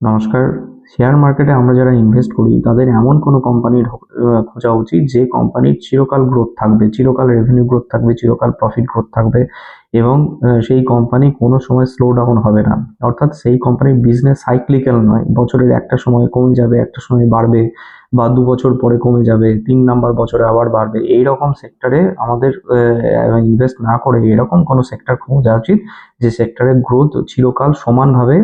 নমস্কার। শেয়ার মার্কেটে আমরা যারা ইনভেস্ট করি, তাদের এমন কোনো কোম্পানির খোঁজা উচিত যে কোম্পানির চিরকাল গ্রোথ থাকবে, চিরকাল রেভিনিউ গ্রোথ থাকবে, চিরকাল প্রফিট গ্রোথ থাকবে এবং সেই কোম্পানি কোনো সময় স্লো ডাউন হবে না। অর্থাৎ সেই কোম্পানির বিজনেস সাইক্লিক্যাল নয়। বছরের একটা সময় কমে যাবে, একটা সময় বাড়বে বা দু বছর পরে কমে যাবে, তিন নাম্বার বছরে আবার বাড়বে। এই রকম সেক্টরে আমাদের ইনভেস্ট না করে, এরকম কোনো সেক্টর খোঁজা উচিত যে সেক্টরের গ্রোথ চিরকাল সমানভাবে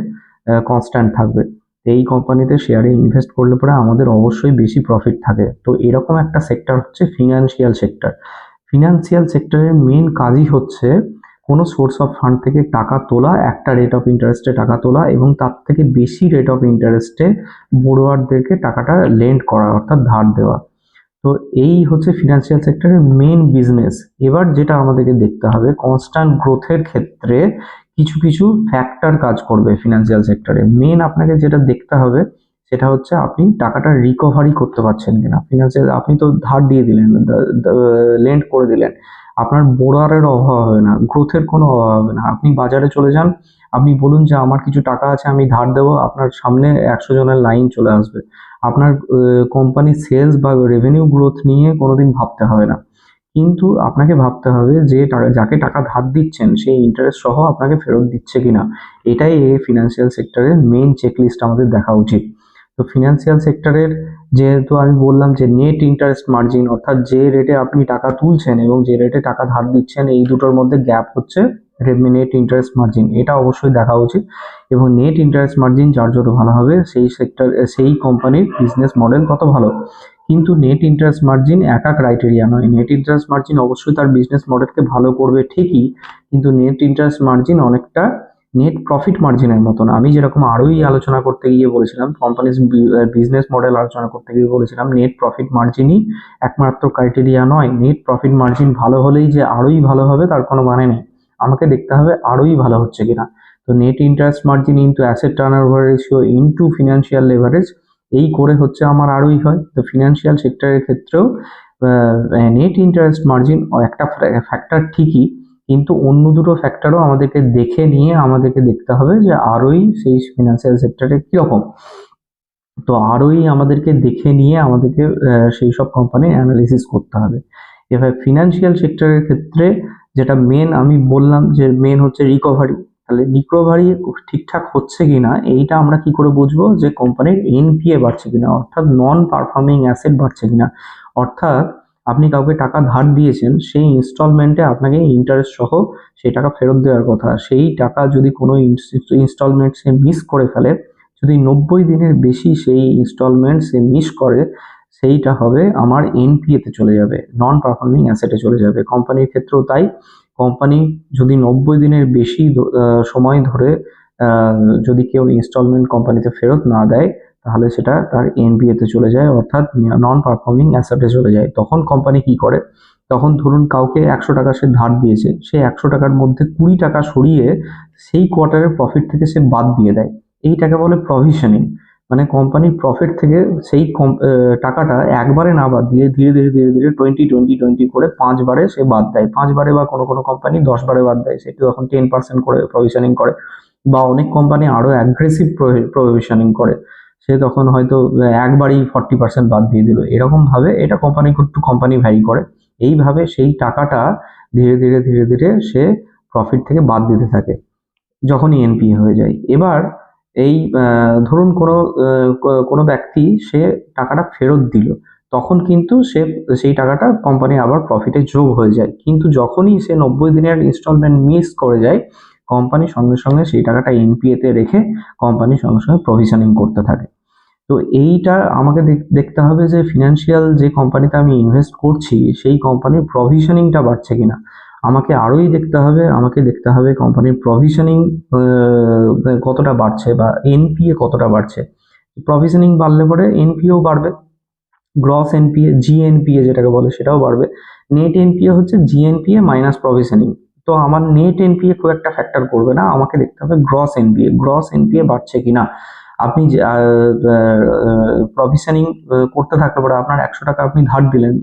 কনস্ট্যান্ট থাকবে। এই কোম্পানিতে শেয়ারে ইনভেস্ট করলে পরে আমাদের অবশ্যই বেশি প্রফিট থাকে। তো এরকম একটা সেক্টর হচ্ছে ফিনান্সিয়াল সেক্টর ফিনান্সিয়াল সেক্টরের মেন কাজই হচ্ছে কোনো সোর্স অফ ফান্ড থেকে টাকা তোলা, একটা রেট অফ ইন্টারেস্টে টাকা তোলা এবং তার থেকে বেশি রেট অফ ইন্টারেস্টে বড়োয়ারদেরকে টাকাটা লেন্ড করা, অর্থাৎ ধার দেওয়া। তো এই হচ্ছে ফিনান্সিয়াল সেক্টরের মেন বিজনেস এবার যেটা আমাদেরকে দেখতে হবে কনস্ট্যান্ট গ্রোথের ক্ষেত্রে কিছু কিছু ফ্যাক্টর কাজ করবে ফিনান্সিয়াল সেক্টরে মেন আপনাকে যেটা দেখতে হবে, সেটা হচ্ছে আপনি টাকাটা রিকভারি করতে পারছেন কিনা। ফিনান্সিয়াল আপনি তো ধার দিয়ে দিলেন লেন্ড করে দিলেন। আপনার বোরারের অভাব হবে না গ্রোথের কোনো অভাব হবে না। আপনি বাজারে চলে যান, আপনি বলুন যে আমার কিছু টাকা আছে, আমি ধার দেবো, আপনার সামনে একশো জনের লাইন চলে আসবে। আপনার কোম্পানির সেলস বা রেভিনিউ গ্রোথ নিয়ে কোনোদিন ভাবতে হবে না। কিন্তু আপনাকে ভাবতে হবে যে যাকে টাকা ধার দিচ্ছেন, সেই ইন্টারেস্ট সহ আপনাকে ফেরত দিচ্ছে কিনা। এটাই এই ফিনান্সিয়াল সেক্টরের মেন চেকলিস্ট আমাদের দেখা উচিত। তো ফিনান্সিয়াল সেক্টরের যেহেতু আমি বললাম যে নেট ইন্টারেস্ট মার্জিন অর্থাৎ যে রেটে আপনি টাকা তুলছেন এবং যে রেটে টাকা ধার দিচ্ছেন, এই দুটোর মধ্যে গ্যাপ হচ্ছে নেট ইন্টারেস্ট মার্জিন এটা অবশ্যই দেখা উচিত। এবং নেট ইন্টারেস্ট মার্জিন যার যত ভালো হবে, সেই সেক্টর সেই কোম্পানির বিজনেস মডেল তত ভালো। কিন্তু নেট ইন্টারেস্ট মার্জিন একা ক্রাইটেরিয়া নয়। নেট ইন্টারেস্ট মার্জিন অবশ্যই তার বিজনেস মডেলকে ভালো করবে ঠিকই, কিন্তু নেট ইন্টারেস্ট মার্জিন অনেকটা নেট প্রফিট মার্জিনের মতন। আমি যেরকম আরোই আলোচনা করতে গিয়ে বলেছিলাম কোম্পানিজ বিজনেস মডেল আলোচনা করতে গিয়ে বলেছিলাম নেট প্রফিট মার্জিনই একমাত্র ক্রাইটেরিয়া নয়। নেট প্রফিট মার্জিন ভালো হলেই যে আরোই ভালো হবে তার কোনো মানে নেই। আমাকে দেখতে হবে আরোই ভালো হচ্ছে কিনা। তো net interest margin into asset turnover ratio into financial leverage এই করে হচ্ছে আমার আরোই হয়। তো ফিনান্সিয়াল সেক্টরের ক্ষেত্রেও নেট ইন্টারেস্ট মার্জিন একটা ফ্যাক্টর ঠিকই, কিন্তু অন্য দুটো ফ্যাক্টরও আমাদেরকে দেখে নিয়ে আমাদেরকে দেখতে হবে যে আরোই সেই ফিনান্সিয়াল সেক্টরে কীরকম। তো আরোই আমাদেরকে দেখে নিয়ে আমাদেরকে সেই সব কোম্পানির অ্যানালিসিস করতে হবে। এবার ফিনান্সিয়াল সেক্টরের ক্ষেত্রে যেটা মেন আমি বললাম যে মেন হচ্ছে রিকভারি তাহলে রিকভারি ঠিকঠাক হচ্ছে কিনা, এইটা আমরা কি করে বুঝব? যে কোম্পানির এনপিএ বাড়ছে কিনা, অর্থাৎ নন পারফর্মিং অ্যাসেট বাড়ছে কিনা। অর্থাৎ আপনি কাউকে টাকা ধার দিয়েছেন, সেই ইনস্টলমেন্টে আপনাকে ইন্টারেস্ট সহ সেই টাকা ফেরত দেওয়ার কথা। সেই টাকা যদি কোনো ইনস্টলমেন্ট সে মিস করে ফেলে, যদি নব্বই দিনের বেশি সেই ইনস্টলমেন্ট সে মিস করে, সেইটা হবে আমার এনপিএতে চলে যাবে নন পারফর্মিং অ্যাসেটে চলে যাবে। কোম্পানির ক্ষেত্রেও তাই। কোম্পানি যদি নব্বই দিনের বেশি সময় ধরে যদি কেউ ইনস্টলমেন্ট কোম্পানিতে ফেরত না দেয়, তাহলে সেটা তার এনপিএতে চলে যায়, অর্থাৎ নন পারফর্মিং অ্যাসেটে চলে যায়। তখন কোম্পানি কি করে? তখন ধরুন কাউকে একশো টাকা সে ধার দিয়েছে সেই একশো টাকার মধ্যে কুড়ি টাকা সরিয়ে সেই কোয়ার্টারের প্রফিট থেকে সে বাদ দিয়ে দেয়। এইটাকে বলে প্রভিশনিং মানে কোম্পানির প্রফিট থেকে সেই টাকাটা একবারে না বাদ দিয়ে ধীরে ধীরে ধীরে ধীরে টোয়েন্টি টোয়েন্টি টোয়েন্টি করে পাঁচবারে সে বাদ দেয়। পাঁচবারে বা কোনো কোনো কোম্পানি দশবারে বাদ দেয় সেটি তখন টেন পার্সেন্ট করে প্রভিশনিং করে বা অনেক কোম্পানি আরও অ্যাগ্রেসিভ প্রভিশনিং করে। সে তখন হয়তো একবারই ফর্টি পার্সেন্ট বাদ দিয়ে দিল। এরকমভাবে এটা কোম্পানি টু কোম্পানি ভ্যারি করে। এইভাবে সেই টাকাটা ধীরে ধীরে ধীরে ধীরে সে প্রফিট থেকে বাদ দিতে থাকে, যখনই এনপিএ হয়ে যায়। এবার এই ধরুন কোনো কোনো ব্যক্তি সে টাকাটা ফেরত দিল, তখন কিন্তু সে, সেই টাকাটা কোম্পানি আবার প্রফিটে যোগ হয়ে যায়। কিন্তু যখনই সে নব্বই দিনের ইনস্টলমেন্ট মিস করে যায় কোম্পানি সঙ্গে সঙ্গে সেই টাকাটা এনপিএতে রেখে কোম্পানি সঙ্গে সঙ্গে প্রভিশনিং করতে থাকে। তো এইটা আমাকে দেখ- দেখতে হবে যে ফিনান্সিয়াল যে কোম্পানিতে আমি ইনভেস্ট করছি, সেই কোম্পানির প্রভিশনিংটা বাড়ছে কিনা। আমাকে আরোই দেখতে হবে, আমাকে দেখতে হবে কোম্পানির প্রভিশনিং কতটা বাড়ছে বা এনপিএ কতটা বাড়ছে। প্রভিশনিং বাড়লে পরে এনপিও বাড়বে গ্রস এনপিএ জিএনপিএ যেটাকে বলে সেটাও বাড়বে। নেট এনপিএ হচ্ছে জিএনপিএ মাইনাস প্রভিশনিং তো আমার নেট এনপিএ খুব একটা ফ্যাক্টর করবে না, আমাকে দেখতে হবে গ্রস এনপিএ গ্রস এনপিএ বাড়ছে কিনা। আপনি প্রভিশনিং করতে থাকলে পরে আপনার একশো টাকা আপনি ধার দিলেন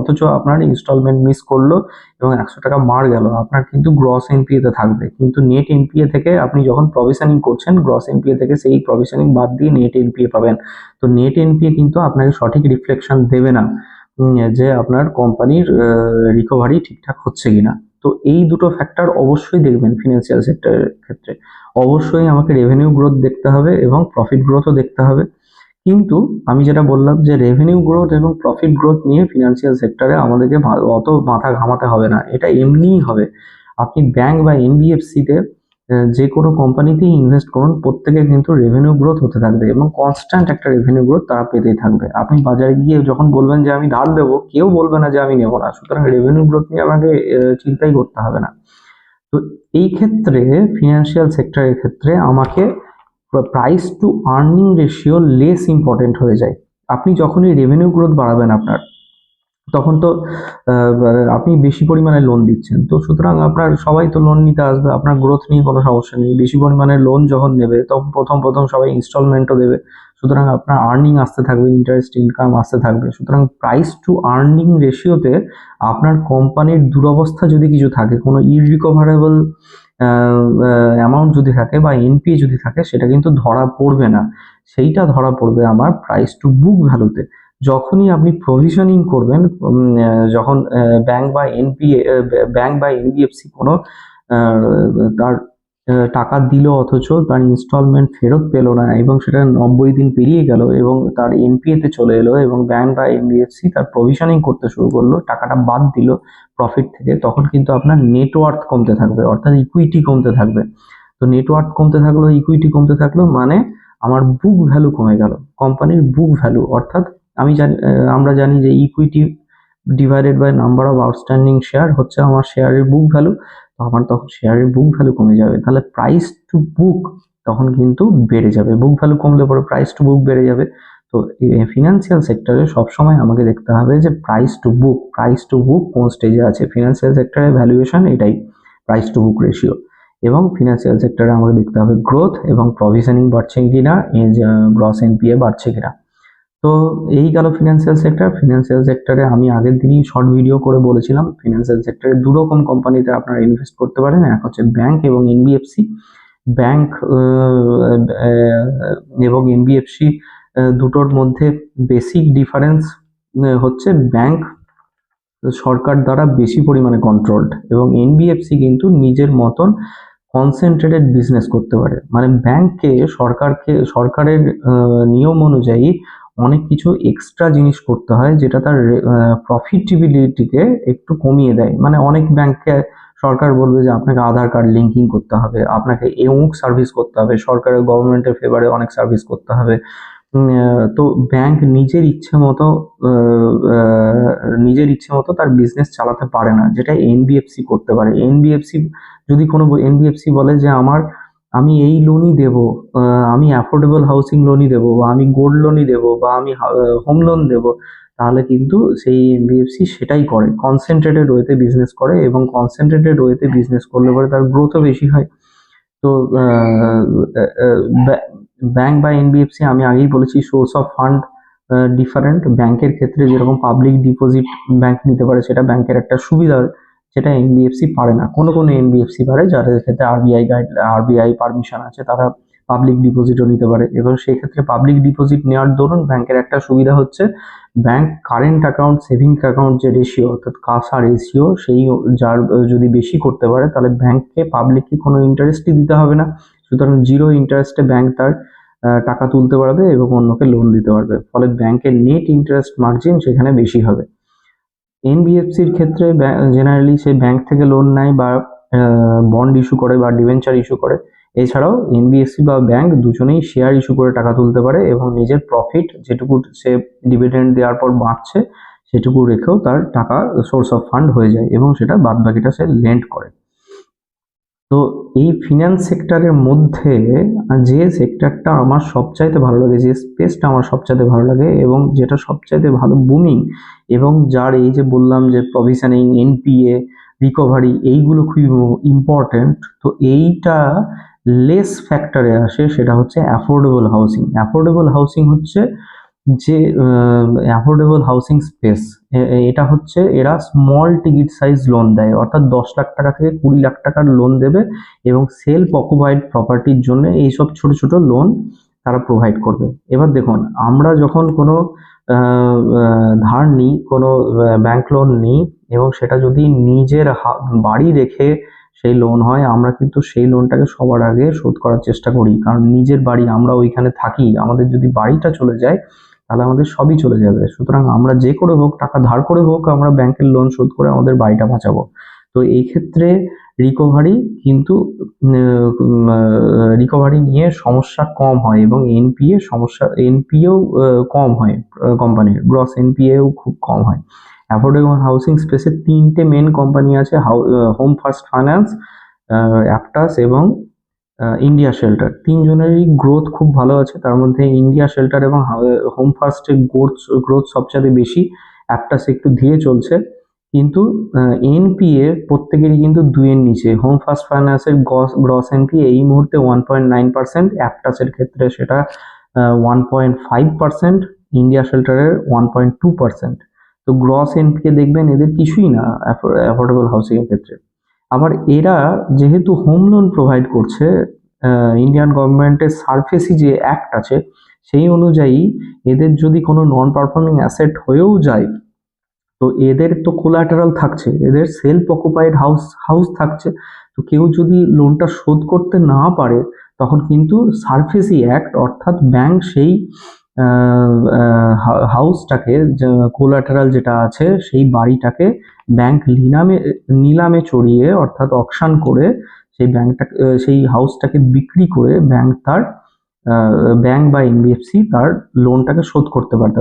অথচ আপনার ইনস্টলমেন্ট মিস করল এবং একশো টাকা মার গেল। আপনার কিন্তু গ্রস এনপিএতে থাকবে। কিন্তু নেট এনপিএ থেকে আপনি যখন প্রভিশনিং করছেন গ্রস এনপিএ থেকে সেই প্রভিশনিং বাদ দিয়ে নেট এনপিএ পাবেন। তো নেট এনপিএ কিন্তু আপনাকে সঠিক রিফ্লেকশন দেবে না যে আপনার কোম্পানির রিকভারি ঠিকঠাক হচ্ছে কিনা। তো এই দুটো ফ্যাক্টর অবশ্যই দেখবেন ফিনান্সিয়াল সেক্টরের ক্ষেত্রে। অবশ্যই আমাকে রেভিনিউ গ্রোথ দেখতে হবে এবং প্রফিট গ্রোথও দেখতে হবে। কিন্তু আমি যেটা বললাম যে রেভিনিউ গ্রোথ এবং প্রফিট গ্রোথ নিয়ে ফিনান্সিয়াল সেক্টরে আমাদেরকে অত মাথা ঘামাতে হবে না। এটা এমনিই হবে। আপনি ব্যাংক বা এনবিএফসিতে যে কোনো কোম্পানিতেই ইনভেস্ট করুন প্রত্যেকে কিন্তু রেভিনিউ গ্রোথ হতে থাকবে এবং কনস্ট্যান্ট একটা রেভিনিউ গ্রোথ তারা পেতেই থাকবে। আপনি বাজারে গিয়ে যখন বলবেন যে আমি ধার দেবো, কেউ বলবে না যে আমি নেব না। সুতরাং রেভিনিউ গ্রোথ নিয়ে আমাকে চিন্তাই করতে হবে না। তো এই ক্ষেত্রে ফিনান্সিয়াল সেক্টরের ক্ষেত্রে আমাকে price to earning ratio less important হয়ে যায়। আপনি যখনই রেভিনিউ গ্রোথ বাড়াবেন আপনার তখন তো আপনি বেশি পরিমাণে লোন দিচ্ছেন। তো সুতরাং আপনার, সবাই তো লোন নিতে আসবে, আপনার গ্রোথ নিয়ে কোনো সমস্যা নেই। বেশি পরিমাণে লোন যখন নেবে, তখন প্রথম প্রথম সবাই ইনস্টলমেন্টও দেবে। সুতরাং আপনার আর্নিং আসতে থাকবে ইন্টারেস্ট ইনকাম আসতে থাকবে। সুতরাং প্রাইস টু আর্নিং রেশিওতে আপনার কোম্পানির দুরবস্থা যদি কিছু থাকে, কোনো ইরিকভারেবল অ্যামাউন্ট যদি থাকে বা এনপিএ যদি থাকে, সেটা কিন্তু ধরা পড়বে না। সেইটা ধরা পড়বে আমার প্রাইস টু বুক ভ্যালুতে যখনই আপনি প্রভিশনিং করবেন যখন ব্যাংক বা এনপিএ ব্যাংক বা এনবিএফসি কোনো তার টাকা দিল অথচ তার ইনস্টলমেন্ট ফেরত পেল না এবং সেটা নব্বই দিন পেরিয়ে গেল এবং তার এনপিএতে চলে এলো এবং ব্যাংক বা এনবিএফসি তার প্রভিশনিং করতে শুরু করল, টাকাটা বাদ দিল প্রফিট থেকে, তখন কিন্তু আপনার নেটওয়ার্থ কমতে থাকবে, অর্থাৎ ইকুইটি কমতে থাকবে। তো নেটওয়ার্থ কমতে থাকল ইকুইটি কমতে থাকল মানে আমার বুক ভ্যালু কমে গেল কোম্পানির বুক ভ্যালু অর্থাৎ আমি জানি আমরা জানি যে equity divided by number of outstanding share হচ্ছে আমার শেয়ারের বুক ভ্যালু তো আমার তখন শেয়ারের বুক ভ্যালু কমে যাবে। তাহলে প্রাইস টু বুক তখন কিন্তু বেড়ে যাবে। বুক ভ্যালু কমলে পরে প্রাইস টু বুক বেড়ে যাবে। তো ফিনান্সিয়াল সেক্টরে সবসময় আমাকে দেখতে হবে যে price to book price to book কোন স্টেজে আছে। ফিনান্সিয়াল সেক্টরের ভ্যালুয়েশন এটাই প্রাইস টু বুক রেশিও এবং ফিনান্সিয়াল সেক্টরে আমাকে দেখতে হবে গ্রোথ এবং প্রভিশনিং বাড়ছে কিনা গ্রস এনপিএ বাড়ছে কিনা। তো এই গেল ফিনান্সিয়াল সেক্টর ফিনান্সিয়াল সেক্টরে আমি আগের দিনই শর্ট ভিডিও করে বলেছিলাম ফিনান্সিয়াল সেক্টরে দু রকম কোম্পানিতে আপনারা ইনভেস্ট করতে পারেন, এক হচ্ছে ব্যাংক এবং এনবিএফসি ব্যাংক এবং এনবিএফসি দুটোর মধ্যে বেসিক ডিফারেন্স হচ্ছে ব্যাংক সরকার দ্বারা বেশি পরিমাণে কন্ট্রোলড এবং এনবিএফসি কিন্তু নিজের মতন কনসেন্ট্রেটেড বিজনেস করতে পারে। মানে ব্যাংককে সরকারকে, সরকারের নিয়ম অনুযায়ী অনেক কিছু এক্সট্রা জিনিস করতে হয় যেটা তার প্রফিটেবিলিটিকে একটু কমিয়ে দেয়। মানে অনেক ব্যাংককে সরকার বলবে যে, আপনাকে আধার কার্ড লিঙ্কিং করতে হবে, আপনাকে এমুক সার্ভিস করতে হবে, সরকারের গভর্নমেন্টের ফেভারে অনেক সার্ভিস করতে হবে। তো ব্যাংক নিজের ইচ্ছে মতো নিজের ইচ্ছে মতো তার বিজনেস চালাতে পারে না, যেটা এনবিএফসি করতে পারে। এনবিএফসি যদি কোনো এনবিএফসি বলে যে, আমার আমি এই লোনই দেব আমি অ্যাফোর্ডেবল হাউসিং লোনই দেব, বা আমি গোল্ড লোনই দেব, বা আমি হোম লোন দেব, তাহলে কিন্তু সেই এনবিএফসি সেটাই করে। কনসেন্ট্রেটেড ওয়েতে বিজনেস করে এবং কনসেন্ট্রেটেড ওয়েতে বিজনেস করলে পরে তার গ্রোথও বেশি হয়। তো ব্যাংক বা এনবিএফসি আমি আগেই বলেছি সোর্স অফ ফান্ড ডিফারেন্ট ব্যাংকের ক্ষেত্রে যেরকম পাবলিক ডিপোজিট ব্যাংক নিতে পারে, সেটা ব্যাংকের একটা সুবিধা। যেটা এনবিএফসি পারে না। কোনো কোনো এনবিএফসি পারে যাদের ক্ষেত্রে আরবিআই গাইড আরবিআই পারমিশন আছে, তারা পাবলিক ডিপোজিটও নিতে পারে। এবং সেই ক্ষেত্রে পাবলিক ডিপোজিট নেওয়ার দরুন ব্যাংকের একটা সুবিধা হচ্ছে, bank current account savings account যে রেশিও অর্থাৎ কাসা রেশিও সেই যার, যদি বেশি করতে পারে, তাহলে ব্যাংককে পাবলিককে কোনো ইন্টারেস্টই দিতে হবে না। সুতরাং জিরো ইন্টারেস্টে ব্যাংক তার টাকা তুলতে পারবে এবং অন্যকে লোন দিতে পারবে। ফলে ব্যাংকের নেট ইন্টারেস্ট মার্জিন সেখানে বেশি হবে। এনবিএফসির ক্ষেত্রে জেনারেলি সে ব্যাংক থেকে লোন নেয় বা বন্ড ইস্যু করে বা ডিভেঞ্চার ইস্যু করে। এছাড়াও এনবিএফসি বা ব্যাংক দুজনেই শেয়ার ইস্যু করে টাকা তুলতে পারে এবং নিজের প্রফিট যেটুকু সে ডিভিডেন্ড দেওয়ার পর বাঁচছে, সেটুকু রেখেও তার টাকা সোর্স অফ ফান্ড হয়ে যায় এবং সেটা বাদবাকিটা সে লেন্ড করে। তো এই ফিনান্স সেক্টরের মধ্যে যে সেক্টরটা আমার সবচাইতে ভালো লাগে, যে স্পেসটা আমার সবচাইতে ভালো লাগে এবং যেটা সবচাইতে ভালো বুমিং এবং যার এই যে বললাম যে প্রভিশনিং এনপিএ রিকভারি এইগুলো খুবই ইম্পর্ট্যান্ট তো এইটা লেস ফ্যাক্টরে আসে সেটা হচ্ছে অ্যাফোর্ডেবল হাউসিং অ্যাফোর্ডেবল হাউসিং হচ্ছে যে অ্যাফোর্ডেবল হাউসিং স্পেস এটা হচ্ছে এরা স্মল টিকিট সাইজ লোন দেয়। অর্থাৎ দশ লাখ টাকা থেকে কুড়ি লাখ টাকার লোন দেবে এবং সেলফ অকুপাইড প্রপার্টির জন্য এইসব ছোট ছোট লোন তারা প্রোভাইড করবে। এবার দেখুন, আমরা যখন কোনো ধার নিই, কোনো ব্যাংক লোন নিই এবং সেটা যদি নিজের বাড়ি রেখে সেই লোন হয়, আমরা কিন্তু সেই লোনটাকে সবার আগে শোধ করার চেষ্টা করি। কারণ নিজের বাড়ি আমরা ওইখানে থাকি, আমাদের যদি বাড়িটা চলে যায় তাহলে আমাদের সবই চলে যাবে। সুতরাং আমরা যে করে হোক, টাকা ধার করে হোক, আমরা ব্যাংকের লোন শোধ করে আমাদের বাড়িটা বাঁচাবো। তো এই ক্ষেত্রে রিকভারি কিন্তু রিকভারি নিয়ে সমস্যা কম হয় এবং এনপিএ সমস্যা এনপিএও কম হয় কোম্পানির গ্রস এনপিএও খুব কম হয়। অ্যাফোর্ডেবল হাউসিং স্পেসে তিনটে মেন কোম্পানি আছে হোম ফার্স্ট ফাইন্যান্স অ্যাপটাস এবং ইন্ডিয়া শেল্টার তিনজনেরই গ্রোথ খুব ভালো আছে। তার মধ্যে ইন্ডিয়া শেল্টার এবং হোম ফার্স্টের গ্রোথ গ্রোথ সবচেয়ে বেশি। অ্যাপটাস একটু ধীরে চলছে। কিন্তু এনপিএ প্রত্যেকেরই কিন্তু দুইয়ের নিচে। হোম ফার্স্ট ফাইন্যান্সের গ্রস গ্রস এনপিএ এই মুহূর্তে ওয়ান পয়েন্ট নাইন পার্সেন্ট অ্যাপটাসের ক্ষেত্রে সেটা one point five percent India শেল্টারের one point two percent তো গ্রস এনপিএ দেখবেন এদের কিছুই না অ্যাফোর্ডেবল হাউসিং এর ক্ষেত্রে। আবার এরা যেহেতু হোম লোন প্রোভাইড করছে ইন্ডিয়ান গভর্নমেন্টের সারফেসি যে অ্যাক্ট আছে, সেই অনুযায়ী এদের যদি কোনো নন পারফর্মিং অ্যাসেট হয়েও যায়, তো এদের তো কোলাটারাল থাকছে, এদের সেলফ অকুপাইড হাউস হাউস থাকছে। তো কেউ যদি লোনটা শোধ করতে না পারে, তখন কিন্তু সারফেসি অ্যাক্ট অর্থাৎ ব্যাংক সেই হাউসটাকে কোলাটারাল যেটা আছে, সেই বাড়িটাকে ব্যাংক নিলামে নিলামে চড়িয়ে, অর্থাৎ অকশন করে সেই ব্যাংকটা সেই হাউসটাকে বিক্রি করে ব্যাংক তার ব্যাংক বা এনবিএফসি তার লোনটাকে শোধ করতে পারতে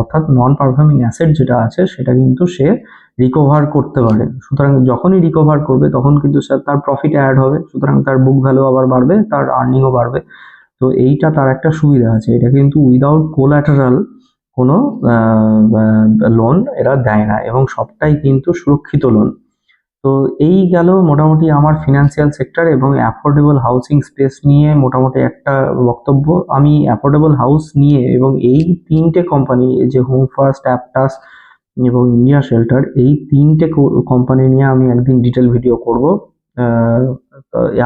অর্থাৎ নন পারফর্মিং অ্যাসেট যেটা আছে, সেটা কিন্তু সে রিকভার করতে পারে। সুতরাং যখনই রিকভার করবে, তখন কিন্তু তার প্রফিট অ্যাড হবে, সুতরাং তার বুক ভ্যালু আবার বাড়বে, তার আর্নিংও বাড়বে। তো এইটা তার একটা সুবিধা আছে। এটা কিন্তু উইদাউট কোলাটারাল কোনো লোন এরা দেয় না এবং সবটাই কিন্তু সুরক্ষিত লোন তো এই গেল মোটামুটি আমার ফিনান্সিয়াল সেক্টর এবং অ্যাফোর্ডেবল হাউসিং স্পেস নিয়ে মোটামুটি একটা বক্তব্য। আমি অ্যাফোর্ডেবল হাউস নিয়ে এবং এই তিনটে কোম্পানি যে হোম ফার্স্ট অ্যাপটাস এবং ইন্ডিয়া শেল্টার এই তিনটে কোম্পানি নিয়ে আমি একদিন ডিটেল ভিডিও করব।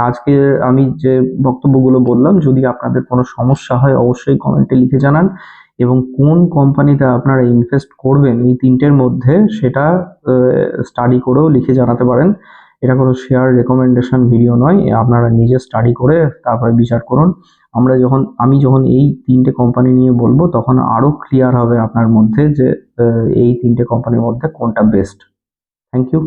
আজকে আমি যে বক্তব্যগুলো বললাম, যদি আপনাদের কোনো সমস্যা হয়, অবশ্যই কমেন্টে লিখে জানান। এবং কোন কোম্পানিতে আপনারা ইনভেস্ট করবেন, এই তিনটের মধ্যে সেটা স্টাডি করেও লিখে জানাতে পারেন। এটা কোনো শেয়ার রেকমেন্ডেশন ভিডিও নয় আপনারা নিজে স্টাডি করে তারপরে বিচার করুন। আমরা যখন, আমি যখন এই তিনটে কোম্পানি নিয়ে বলব, তখন আরও ক্লিয়ার হবে আপনার মধ্যে যে এই তিনটে কোম্পানির মধ্যে কোনটা বেস্ট থ্যাংক ইউ